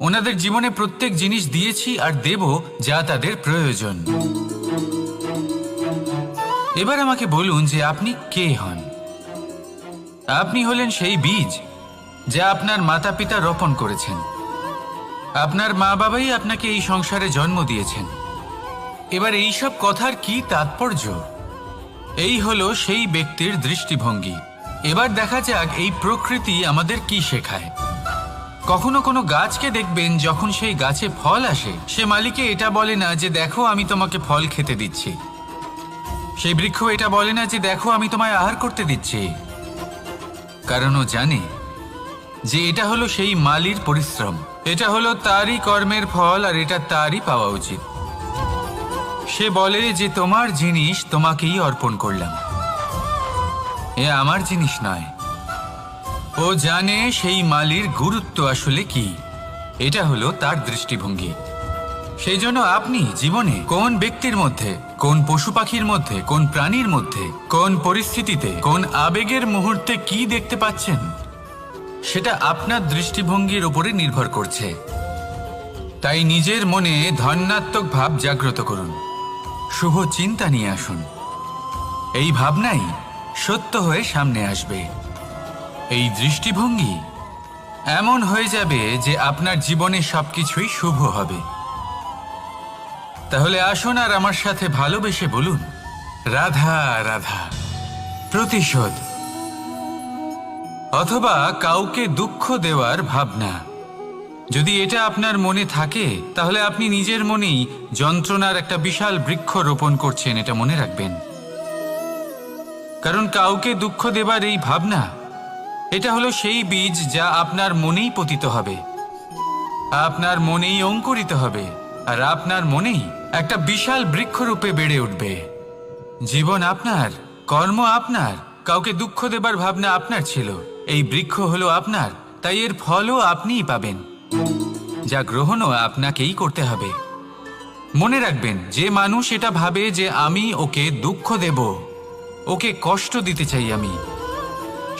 ওনাদের জীবনে প্রত্যেক জিনিস দিয়েছি আর দেব যা তাদের প্রয়োজন। এবার আমাকে বলুন যে আপনি কে হন? আপনি হলেন সেই বীজ যা আপনার মাতা পিতা রোপণ করেছেন। আপনার মা বাবাই আপনাকে এই সংসারে জন্ম দিয়েছেন। এবার এইসব কথার কি তাৎপর্য? এই হলো সেই ব্যক্তির দৃষ্টিভঙ্গি। এবার দেখা যাক এই প্রকৃতি আমাদের কি শেখায়। কখনো কোনো গাছকে দেখবেন যখন সেই গাছে ফল আসে। সে মালিকে এটা বলে না যে, দেখো, আমি তোমাকে ফল খেতে দিচ্ছি। সেই বৃক্ষ এটা বলে না যে, দেখো, আমি তোমায় আহার করতে দিচ্ছি। কারণ ও জানে যে এটা হলো সেই মালির পরিশ্রম। এটা হলো তারই কর্মের ফল আর এটা তারই পাওয়া উচিত। সে বলে যে, তোমার জিনিস তোমাকেই অর্পণ করলাম। এ আমার জিনিস নয়। ও জানে সেই মালির গুরুত্ব আসলে কি। এটা হলো তার দৃষ্টিভঙ্গি। সেই জন্য আপনি জীবনে কোন ব্যক্তির মধ্যে, কোন পশু পাখির মধ্যে, কোন প্রাণীর মধ্যে, কোন পরিস্থিতিতে, কোন আবেগের মুহূর্তে কি দেখতে পাচ্ছেন, সেটা আপনার দৃষ্টিভঙ্গির উপরে নির্ভর করছে। তাই নিজের মনে ধন্যাত্মক ভাব জাগ্রত করুন। শুভ চিন্তা নিয়ে আসুন। এই ভাবনাই সত্য হয়ে সামনে আসবে। এই দৃষ্টিভঙ্গি এমন হয়ে যাবে যে আপনার জীবনে সবকিছুই শুভ হবে। তাহলে আসুন আর আমার সাথে ভালোবেসে বলুন, রাধা রাধা, প্রতিশোধ। অথবা কাউকে দুঃখ দেওয়ার ভাবনা। যদি এটা আপনার মনে থাকে, তাহলে আপনি নিজের মনেই যন্ত্রণার একটা বিশাল বৃক্ষ রোপণ করছেন, এটা মনে রাখবেন। কারণ কাউকে দুঃখ দেবার এই ভাবনা এটা হলো সেই বীজ যা আপনার মনেই পতিত হবে। আপনার মনেই অঙ্কুরিত হবে, আর আপনার মনেই একটা বিশাল বৃক্ষরূপে বেড়ে উঠবে। জীবন আপনার, কর্ম আপনার, কাউকে দুঃখ দেবার ভাবনা আপনার ছিল। এই বৃক্ষ হলো আপনার, তাই এর ফলও আপনিই পাবেন। যা গ্রহণও আপনাকেই করতে হবে। মনে রাখবেন, যে মানুষ এটা ভাবে যে আমি ওকে দুঃখ দেব, ওকে কষ্ট দিতে চাই আমি।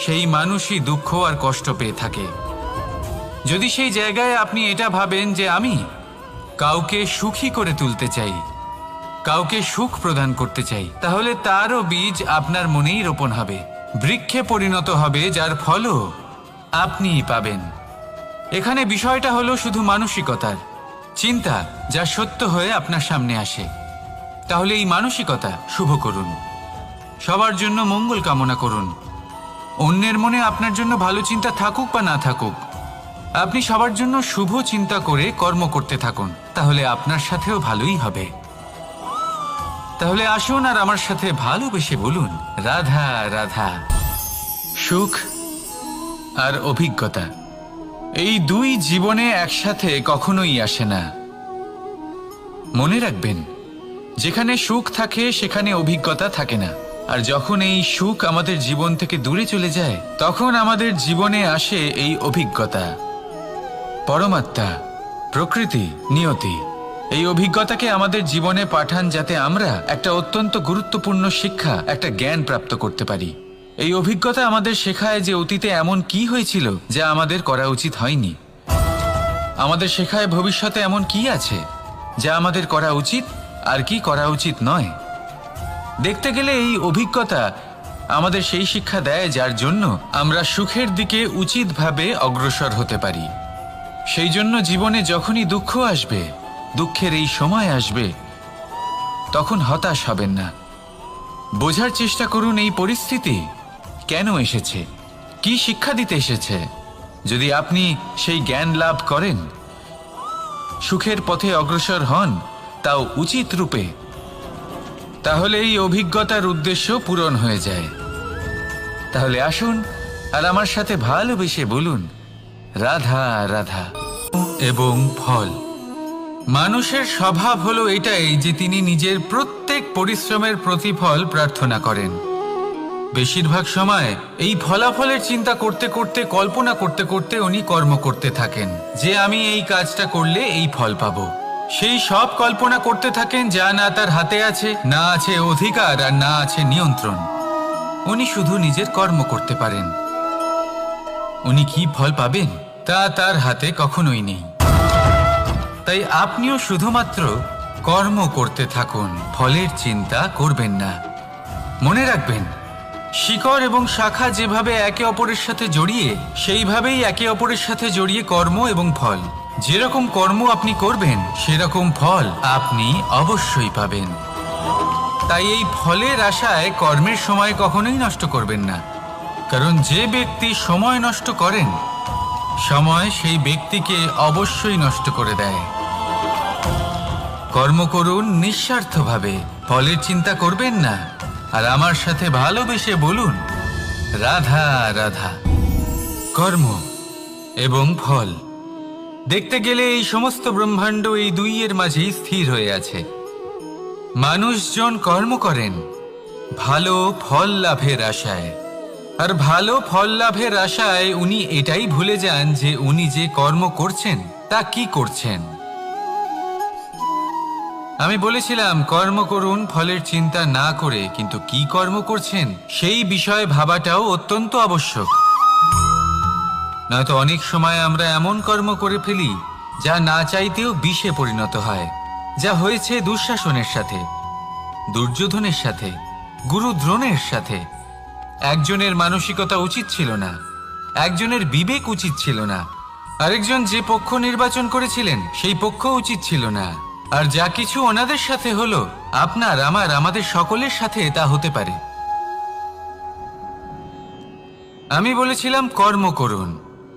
সেই মানুষই দুঃখ আর কষ্ট পেয়ে থাকে। যদি সেই জায়গায় আপনি এটা ভাবেন যে আমি কাউকে সুখী করে তুলতে চাই, কাউকে সুখ প্রদান করতে চাই, তাহলে তারও বীজ আপনার মনেই রোপণ হবে। বৃক্ষে পরিণত হবে, যার ফলও আপনিই পাবেন। এখানে বিষয়টা হলো শুধু মানসিকতার চিন্তা যা সত্য হয়ে আপনার সামনে আসে। তাহলে এই মানসিকতা শুভ করুন। সবার জন্য মঙ্গল কামনা করুন। অন্যের মনে আপনার জন্য ভালো চিন্তা থাকুক বা না থাকুক, আপনি সবার জন্য শুভ চিন্তা করে কর্ম করতে থাকুন, তাহলে আপনার সাথেও ভালোই হবে। তাহলে আসুন আর আমার সাথে ভালোবেসে বলুন, রাধা রাধা। সুখ আর অভিজ্ঞতা, এই দুই জীবনে একসাথে কখনোই আসে না। মনে রাখবেন, যেখানে সুখ থাকে, সেখানে অভিজ্ঞতা থাকে না। আর যখন এই সুখ আমাদের জীবন থেকে দূরে চলে যায়, তখন আমাদের জীবনে আসে এই অভিজ্ঞতা। পরমাত্মা, প্রকৃতি, নিয়তি, এই অভিজ্ঞতাকে আমাদের জীবনে পাঠান যাতে আমরা একটা অত্যন্ত গুরুত্বপূর্ণ শিক্ষা, একটা জ্ঞান প্রাপ্ত করতে পারি। এই অভিজ্ঞতা আমাদের শেখায় যে অতীতে এমন কি হয়েছিল যা আমাদের করা উচিত হয়নি। আমাদের শেখায় ভবিষ্যতে এমন কি আছে যা আমাদের করা উচিত আর কি করা উচিত নয়। দেখতে গেলে এই অভিজ্ঞতা আমাদের সেই শিক্ষা দেয় যার জন্য আমরা সুখের দিকে উচিতভাবে অগ্রসর হতে পারি। সেই জন্য জীবনে যখনই দুঃখ আসবে, দুঃখের এই সময় আসবে, তখন হতাশ হবেন না। বোঝার চেষ্টা করুন এই পরিস্থিতি কেন এসেছে? কি শিক্ষা দিতে এসেছে? যদি আপনি সেই জ্ঞান লাভ করেন, সুখের পথে অগ্রসর হন, তাও উচিত রূপে তাহলে এই অভিজ্ঞতার উদ্দেশ্য পূরণ হয়ে যায়। তাহলে আসুন আর আমার সাথে ভালোবেসে বলুন, রাধা রাধা। এবং ফল। মানুষের স্বভাব হলো এটাই যে তিনি নিজের প্রত্যেক পরিশ্রমের প্রতিফল প্রার্থনা করেন। বেশিরভাগ সময় এই ফলাফলের চিন্তা করতে করতে, কল্পনা করতে করতে উনি কর্ম করতে থাকেন, যে আমি এই কাজটা করলে এই ফল পাবো। সেই সব কল্পনা করতে থাকেন যা না তার হাতে আছে, না আছে অধিকার আর না আছে নিয়ন্ত্রণ। উনি শুধু নিজের কর্ম করতে পারেন। উনি কি ফল পাবেন, তা তার হাতে কখনোই নেই। তাই আপনিও শুধুমাত্র কর্ম করতে থাকুন, ফলের চিন্তা করবেন না। মনে রাখবেন, শিকড় এবং শাখা যেভাবে একে অপরের সাথে জড়িয়ে, সেইভাবেই একে অপরের সাথে জড়িয়ে কর্ম এবং ফল। যেরকম কর্ম আপনি করবেন, সেরকম ফল আপনি অবশ্যই পাবেন। তাই এই ফলের আশায় কর্মের সময় কখনোই নষ্ট করবেন না। কারণ যে ব্যক্তি সময় নষ্ট করেন, সময় সেই ব্যক্তিকে অবশ্যই নষ্ট করে দেয়। কর্ম করুন নিঃস্বার্থভাবে, ফলের চিন্তা করবেন না। আর আমার সাথে ভালোবেসে বলুন, রাধা রাধা। কর্ম এবং ফল। দেখতে গেলে এই সমস্ত ব্রহ্মাণ্ড এই দুইয়ের মাঝেই স্থির হয়ে আছে। মানুষজন কর্ম করেন, ভালো ফল লাভের আশায়। আর ভালো ফল লাভের আশায় উনি এটাই ভুলে যান যে উনি যে কর্ম করছেন, তা কি করছেন। আমি বলেছিলাম, কর্ম করুন, ফলের চিন্তা না করে, কিন্তু কি কর্ম করছেন, সেই বিষয়ে ভাবাটাও অত্যন্ত আবশ্যক। নয়তো অনেক সময় আমরা এমন কর্ম করে ফেলি, যা না চাইতেও বিষে পরিণত হয়, যা হয়েছে দুঃশাসনের সাথে, দুর্যোধনের সাথে গুরু দ্রোণের সাথে। একজনের মানসিকতা উচিত ছিল না, একজনের বিবেক উচিত ছিল না। আরেকজন যে পক্ষ নির্বাচন করেছিলেন, সেই পক্ষ উচিত ছিল না। আর যা কিছু ওনাদের সাথে হলো, আপনার, আমার, আমাদের সকলের সাথে তা হতে পারে। আমি বলেছিলাম, কর্ম করুন।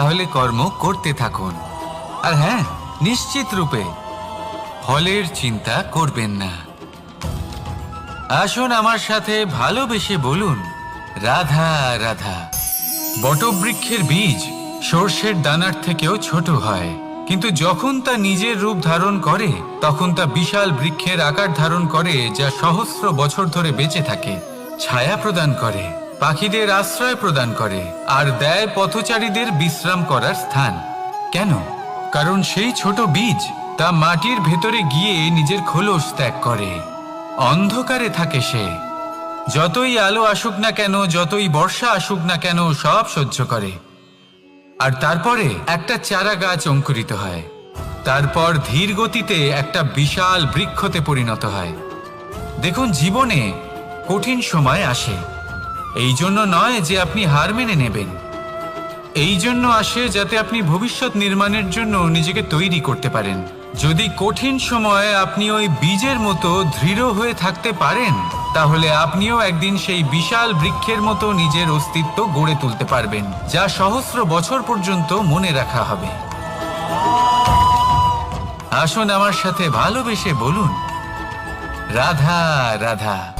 তাহলে কর্ম করতে থাকুন। আর হ্যাঁ নিশ্চিত রূপে, ফলের চিন্তা করবেন না। আসুন আমার সাথে ভালোবেসে বলুন, রাধা রাধা। বটবৃক্ষের বীজ সর্ষের দানার থেকেও ছোট হয়, কিন্তু যখন তা নিজের রূপ ধারণ করে, তখন তা বিশাল বৃক্ষের আকার ধারণ করে, যা সহস্র বছর ধরে বেঁচে থাকে, ছায়া প্রদান করে। পাখিদের আশ্রয় প্রদান করে আর দেয় পথচারীদের বিশ্রাম করার স্থান। কেন? কারণ সেই ছোট বীজ তা মাটির ভেতরে গিয়ে নিজের খোলস ত্যাগ করে। অন্ধকারে থাকে সে। যতই আলো আসুক না কেন, যতই বর্ষা আসুক না কেন, সব সহ্য করে। আর তারপরে একটা চারা গাছ অঙ্কুরিত হয়। তারপর ধীর গতিতে একটা বিশাল বৃক্ষতে পরিণত হয়। দেখুন, জীবনে কঠিন সময় আসে। এই জন্য নয় যে আপনি হার মেনে নেবেন। এই জন্য আসে যাতে আপনি ভবিষ্যৎ নির্মাণের জন্য নিজেকে তৈরি করতে পারেন। যদি কঠিন সময়ে আপনি ওই বীজের মতো দৃঢ় হয়ে থাকতে পারেন, তাহলে আপনিও একদিন সেই বিশাল বৃক্ষের মতো নিজের অস্তিত্ব গড়ে তুলতে পারবেন, যা সহস্র বছর পর্যন্ত মনে রাখা হবে। আসুন আমার সাথে ভালোবেসে বলুন, রাধা রাধা।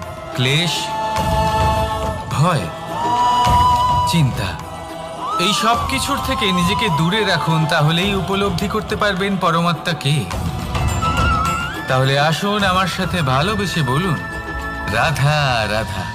ক্লেশ, ভয়, চিন্তা, এই সব কিছুর থেকে নিজেকে দূরে রাখুন, তাহলেই উপলব্ধি করতে পারবেন পরমাত্মা কে। তাহলে আসুন আমার সাথে ভালোবেসে বলুন, রাধা রাধা।